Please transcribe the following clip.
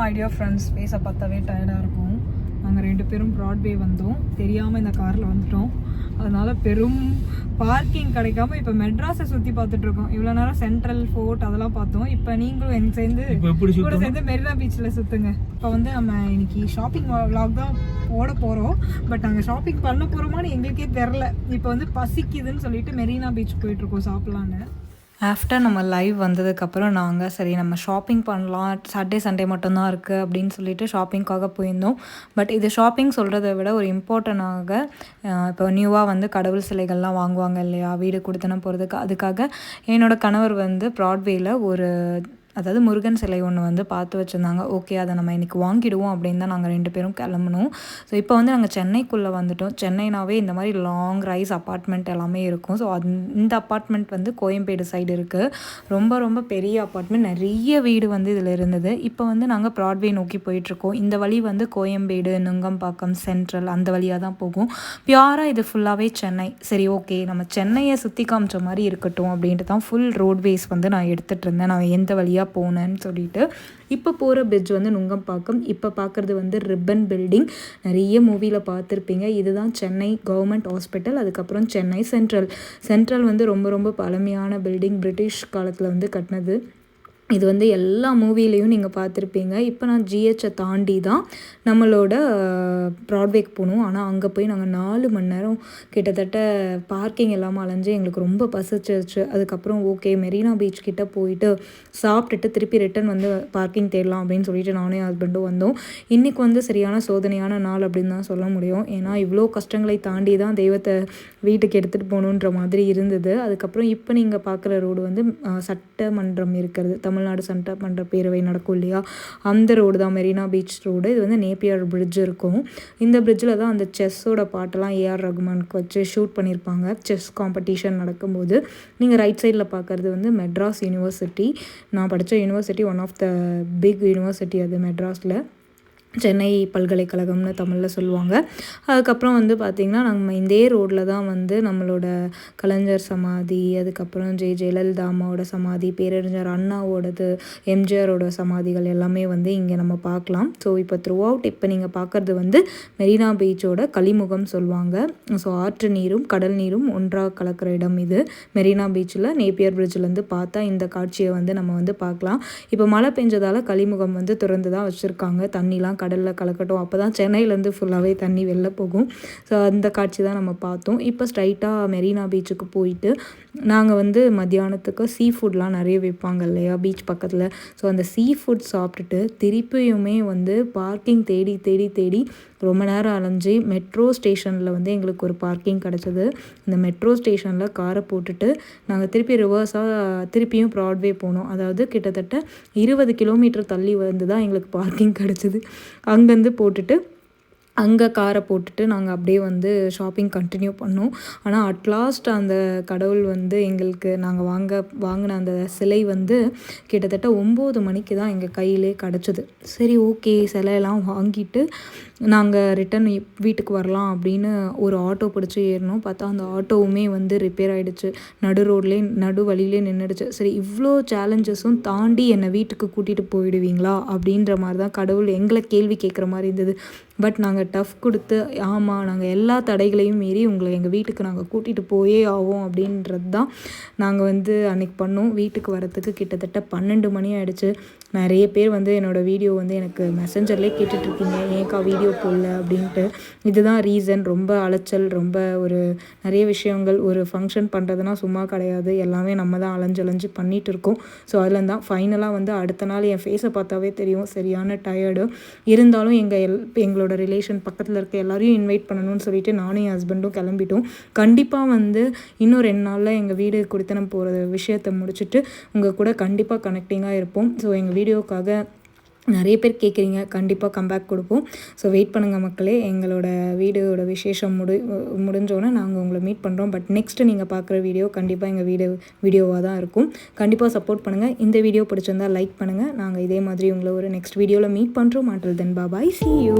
My dear friends ஃபேஸை பார்த்தாவே டயர்டாக இருக்கும். நாங்கள் ரெண்டு பேரும் ப்ராட்வே வந்தோம். தெரியாமல் இந்த காரில் வந்துட்டோம். அதனால பெரும் பார்க்கிங் கிடைக்காம இப்போ மெட்ராஸை சுற்றி பார்த்துட்டு இருக்கோம். இவ்வளோ நேரம் சென்ட்ரல் ஃபோர்ட் அதெல்லாம் பார்த்தோம். இப்போ நீங்களும் எங்க சேர்ந்து கூட சேர்ந்து மெரினா பீச்சில் சுற்றுங்க இப்போ வந்து நம்ம இன்னைக்கு ஷாப்பிங் vlog தான் போட போகிறோம் பட் நாங்கள் ஷாப்பிங் பண்ண போகிறோமான்னு எங்களுக்கே தெரில இப்போ வந்து பசிக்குதுன்னு சொல்லிட்டு மெரினா பீச் போயிட்டுருக்கோம் சாப்பிட்லான்னு. ஆஃப்டர் நம்ம லைவ் வந்ததுக்கப்புறம் நாங்கள் சரி நம்ம ஷாப்பிங் பண்ணலாம். சாட்டர்டே சண்டே மட்டும்தான் இருக்குது அப்படின்னு சொல்லிட்டு ஷாப்பிங்க்காக போயிருந்தோம். பட் இது ஷாப்பிங் சொல்கிறத விட ஒரு இம்பார்ட்டனாக இப்போ நியூவாக வந்து கடவுள் சிலைகள்லாம் வாங்குவாங்க இல்லையா? வீடு கொடுத்தன போகிறதுக்கு அதுக்காக என்னோடய கணவர் வந்து ப்ராட்வேயில் ஒரு அதாவது முருகன் சிலை ஒன்று வந்து பார்த்து வச்சுருந்தாங்க. ஓகே அதை நம்ம இன்றைக்கி வாங்கிடுவோம் அப்படின்னு தான் நாங்கள் ரெண்டு பேரும் கிளம்பணும் ஸோ இப்போ வந்து நாங்கள் சென்னைக்குள்ளே வந்துட்டோம். சென்னைனாவே இந்த மாதிரி லாங் ரைஸ் அப்பார்ட்மெண்ட் எல்லாமே இருக்கும். ஸோ அந் இந்த அப்பார்ட்மெண்ட் வந்து கோயம்பேடு சைடு இருக்குது ரொம்ப ரொம்ப பெரிய அப்பார்ட்மெண்ட் நிறைய வீடு வந்து இதில் இருந்தது. இப்போ வந்து நாங்கள் ப்ராட்வே நோக்கி போயிட்டுருக்கோம். இந்த வழி வந்து கோயம்பேடு நுங்கம்பாக்கம் சென்ட்ரல் அந்த வழியாக தான் போகும். பியூராக இது ஃபுல்லாகவே சென்னை. சரி ஓகே நம்ம சென்னையை சுற்றி காமிச்ச மாதிரி இருக்கட்டும் அப்படின்ட்டு தான் ஃபுல் ரோட்வேஸ் வந்து நான் எடுத்துகிட்டு இருந்தேன். நான் எந்த வழியாக போனேன்னு சொல்லிட்டு இப்போ போகிற பிரிட்ஜ் வந்து நுங்கம்பாக்கம். இப்போ பார்க்குறது வந்து ரிப்பன் பில்டிங் நிறைய மூவியில் பார்த்துருப்பீங்க. இதுதான் சென்னை கவர்மெண்ட் ஹாஸ்பிட்டல் அதுக்கப்புறம் சென்னை சென்ட்ரல் சென்ட்ரல் வந்து ரொம்ப ரொம்ப பழமையான பில்டிங் பிரிட்டிஷ் காலத்தில் வந்து கட்டினது. இது வந்து எல்லா மூவிலையும் நீங்கள் பார்த்துருப்பீங்க. இப்போ நான் ஜிஹெச்சை தாண்டி தான் நம்மளோட ப்ராட்வேக்கு போகணும். ஆனால் அங்கே போய் நாங்கள் நாலு மணி நேரம் கிட்டத்தட்ட பார்க்கிங் இல்லாமல் அலைஞ்சு எங்களுக்கு ரொம்ப பசிச்சிருச்சு. அதுக்கப்புறம் ஓகே மெரினா பீச் கிட்ட போயிட்டு சாப்பிட்டுட்டு திருப்பி ரிட்டன் வந்து பார்க்கிங் தேடலாம் அப்படின்னு சொல்லிட்டு நானே ஹஸ்பண்டும் வந்தோம். இன்றைக்கி வந்து சரியான சோதனையான நாள் அப்படின்னு தான் சொல்ல முடியும். ஏன்னா இவ்வளோ கஷ்டங்களை தாண்டி தான் தெய்வத்தை வீட்டுக்கு எடுத்துகிட்டு போகணுன்ற மாதிரி இருந்தது. அதுக்கப்புறம் இப்போ நீங்கள் பார்க்குற ரோடு வந்து சட்டமன்றம் இருக்கிறது தமிழ் தமிழ்நாடு சட்டமன்ற பேரவை நடக்கும் இல்லையா? அந்த ரோடு தான் மெரினா பீச் ரோடு. இது வந்து நேப்பியர் பிரிட்ஜ் இருக்கும். இந்த பிரிட்ஜில் தான் அந்த செஸ்ஸோட பாட்டெல்லாம் ஏஆர் ரகுமானுக்கு வச்சு ஷூட் பண்ணியிருப்பாங்க செஸ் காம்படிஷன் நடக்கும்போது. நீங்கள் ரைட் சைடில் பார்க்குறது வந்து மெட்ராஸ் யூனிவர்சிட்டி நான் படித்த university one of the big university அது மெட்ராஸில். சென்னை பல்கலைக்கழகம்னு தமிழில் சொல்லுவாங்க. அதுக்கப்புறம் வந்து பார்த்திங்கன்னா நம்ம இதே ரோட்டில் தான் வந்து நம்மளோட கலைஞர் சமாதி அதுக்கப்புறம் ஜெய ஜெயலலிதா அம்மாவோட சமாதி பேரறிஞர் அண்ணாவோடது எம்ஜிஆரோட சமாதிகள் எல்லாமே வந்து இங்கே நம்ம பார்க்கலாம் ஸோ இப்போ த்ரூ அவுட் இப்போ நீங்கள் பார்க்குறது வந்து மெரினா பீச்சோட கலிமுகம் சொல்லுவாங்க. ஸோ ஆற்று நீரும் கடல் நீரும் ஒன்றாக கலக்கிற இடம் இது. மெரினா பீச்சில் நேப்பியர் பிரிட்ஜ்லேருந்து பார்த்தா இந்த காட்சியை வந்து நம்ம வந்து பார்க்கலாம் இப்போ மழை பெஞ்சதால் கலிமுகம் வந்து திறந்து தான் வச்சுருக்காங்க. தண்ணிலாம் கடலில் கலக்கட்டும். அப்போ தான் சென்னையிலேருந்து ஃபுல்லாகவே தண்ணி வெளில போகும். ஸோ அந்த காட்சி தான் நம்ம பார்த்தோம். இப்போ ஸ்ட்ரைட்டாக மெரினா பீச்சுக்கு போயிட்டு நாங்கள் வந்து மத்தியானத்துக்கு சீ ஃபுட்லாம் நிறைய விற்பாங்க இல்லையா பீச் பக்கத்தில். ஸோ அந்த சீ ஃபுட் சாப்பிட்டுட்டு திருப்பியுமே வந்து பார்க்கிங் தேடி தேடி தேடி ரொம்ப நேரம் அலைஞ்சு மெட்ரோ ஸ்டேஷனில் வந்து எங்களுக்கு ஒரு பார்க்கிங் கிடச்சிது. இந்த மெட்ரோ ஸ்டேஷனில் காரை போட்டுட்டு நாங்கள் திருப்பி ரிவர்ஸாக திருப்பியும் ப்ராட்வே போனோம். அதாவது கிட்டத்தட்ட இருபது கிலோமீட்டர் தள்ளி வந்து தான் எங்களுக்கு பார்க்கிங் கிடச்சிது. அங்கேருந்து போட்டுட்டு அங்கே காரை போட்டுட்டு நாங்கள் அப்படியே வந்து ஷாப்பிங் கண்டினியூ பண்ணோம். ஆனால் அட்லாஸ்ட் அந்த கடவுள் வந்து எங்களுக்கு நாங்கள் வாங்க வாங்கின அந்த சிலை வந்து கிட்டத்தட்ட ஒம்பது மணிக்கு தான் எங்கள் கையிலே கிடச்சிது. சரி ஓகே சிலையெல்லாம் வாங்கிட்டு நாங்கள் ரிட்டன் வீட்டுக்கு வரலாம் அப்படின்னு ஒரு ஆட்டோ பிடிச்சி ஏறினோம். பார்த்தா அந்த ஆட்டோவுமே வந்து ரிப்பேர் ஆகிடுச்சு நடு ரோட்லேயே நடு வழியிலே நின்றுடுச்சு சரி இவ்வளோ சேலஞ்சஸும் தாண்டி என்னை வீட்டுக்கு கூட்டிகிட்டு போயிடுவீங்களா அப்படின்ற மாதிரி தான் கடவுள் எங்களை கேள்வி கேட்குற மாதிரி இருந்தது. பட் நாங்கள் டஃப் கொடுத்து ஆமாம் நாங்கள் எல்லா தடைகளையும் மீறி உங்களை எங்கள் வீட்டுக்கு நாங்கள் கூட்டிகிட்டு போயே ஆவோம் அப்படின்றது தான் நாங்கள் வந்து அன்றைக்கி பண்ணோம். வீட்டுக்கு வரத்துக்கு கிட்டத்தட்ட பன்னெண்டு மணி ஆயிடுச்சு. நிறைய பேர் வந்து என்னோடய வீடியோ வந்து எனக்கு மெசஞ்சர்லேயே கேட்டுட்ருக்கீங்க ஏன்க்கா வீடியோ போடல அப்படின்ட்டு. இதுதான் ரீசன் ரொம்ப அலைச்சல் ரொம்ப ஒரு நிறைய விஷயங்கள் ஒரு ஃபங்க்ஷன் பண்ணுறதுனா சும்மா கிடையாது. எல்லாமே நம்ம தான் அலைஞ்சு அலைஞ்சு பண்ணிகிட்டு இருக்கோம் ஸோ அதில் தான் ஃபைனலாக வந்து அடுத்த நாள் என் ஃபேஸை பார்த்தாவே தெரியும். சரியான டயர்டு இருந்தாலும் எங்கள் எல் எங்களோட ரிலேஷன் பக்கத்தில் இருக்க எல்லாரையும் இன்வைட் பண்ணணும்னு சொல்லிட்டு நானும் என் ஹஸ்பண்டும் கிளம்பிட்டோம். கண்டிப்பாக வந்து இன்னும் ரெண்டு நாளில் எங்கள் வீடு கொடுத்தனம் போகிற விஷயத்தை முடிச்சுட்டு உங்கள் கூட கண்டிப்பாக கனெக்டிங்காக இருப்போம். ஸோ எங்கள் வீடு வீடியோக்காக நிறைய பேர் கேட்குறீங்க கண்டிப்பாக கம்பேக் கொடுப்போம். ஸோ வெயிட் பண்ணுங்கள் மக்களே. எங்களோட வீடியோட விசேஷம் முடி முடிஞ்சோன்னே நாங்கள் உங்களை மீட் பண்ணுறோம் பட் நெக்ஸ்ட்டு நீங்கள் பார்க்குற வீடியோ கண்டிப்பாக எங்கள் வீடியோ வீடியோவாக தான் இருக்கும். கண்டிப்பாக சப்போர்ட் பண்ணுங்கள் இந்த வீடியோ பிடிச்சிருந்தா லைக் பண்ணுங்கள் நாங்கள் இதே மாதிரி உங்களை ஒரு நெக்ஸ்ட் வீடியோவில் மீட் பண்ணுறோம் மாட்டல் தென் பாபாய் சி யூ